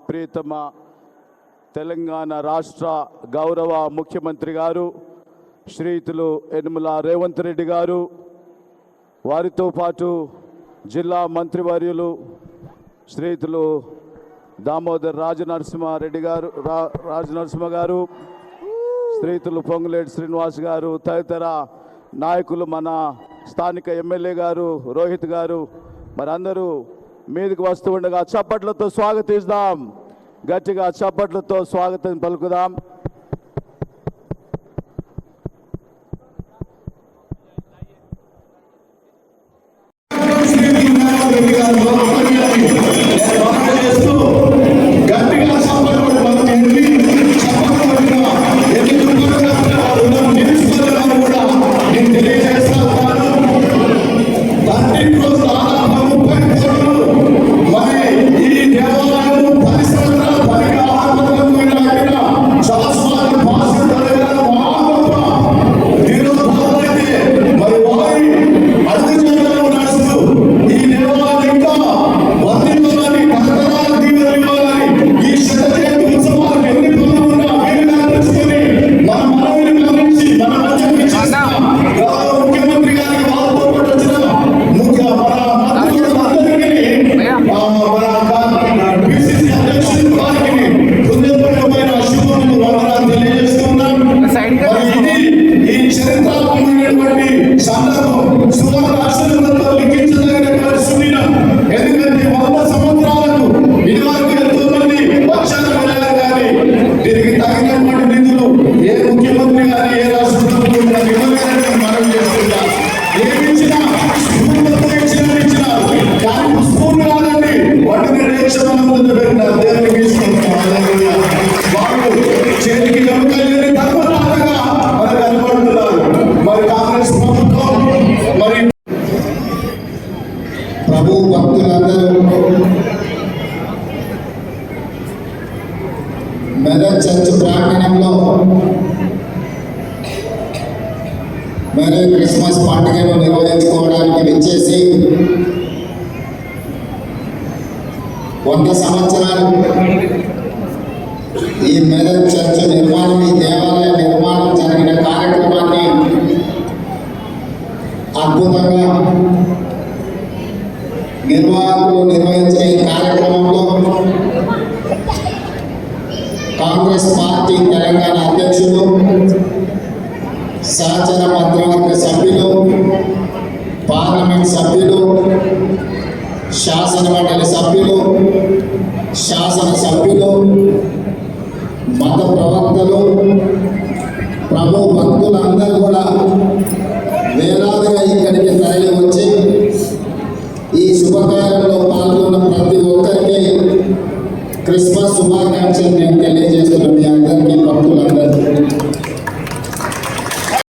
ప్రియతమ తెలంగాణ రాష్ట్ర గౌరవ ముఖ్యమంత్రి గారు శ్రీతులు యనుమల రేవంత్ రెడ్డి గారు వారితో పాటు జిల్లా మంత్రివర్యులు శ్రీతులు దామోదర్ రాజనరసింహారెడ్డి గారు రా రాజనరసింహ గారు శ్రీతులు పొంగులేటి శ్రీనివాస్ గారు తదితర నాయకులు మన స్థానిక ఎమ్మెల్యే గారు రోహిత్ గారు మరి అందరూ మీదకి వస్తూ ఉండగా చప్పట్లతో స్వాగతిస్తాం గట్టిగా చప్పట్లతో స్వాగతం పలుకుదాం. దీనికి తగినటువంటి ప్రాంగణంలో మరి క్రిస్మస్ పండుగను నిర్వహించుకోవడానికి విచ్చేసి వంద సంవత్సరాలు ఈ మెదక్ చర్చ్ నిర్మాణం ఈ దేవాలయ నిర్మాణం జరిగిన కార్యక్రమాన్ని అద్భుతంగా నిర్వాహకులు నిర్వహించే సహచర మంత్రివర్గ సభ్యులు పార్లమెంట్ సభ్యులు శాసన మండలి సభ్యులు శాసన సభ్యులు మత ప్రవక్తలు ప్రభు భక్తులందరూ కూడా వేలాదిగా ఇక్కడికి తరలి వచ్చి ఈ శుభకార్యంలో పాల్గొన్న ప్రతి ఒక్కరికి క్రిస్మస్ శుభాకాంక్షలు నేను తెలియజేస్తున్నాను మీ అందరికీ భక్తులందరికీ.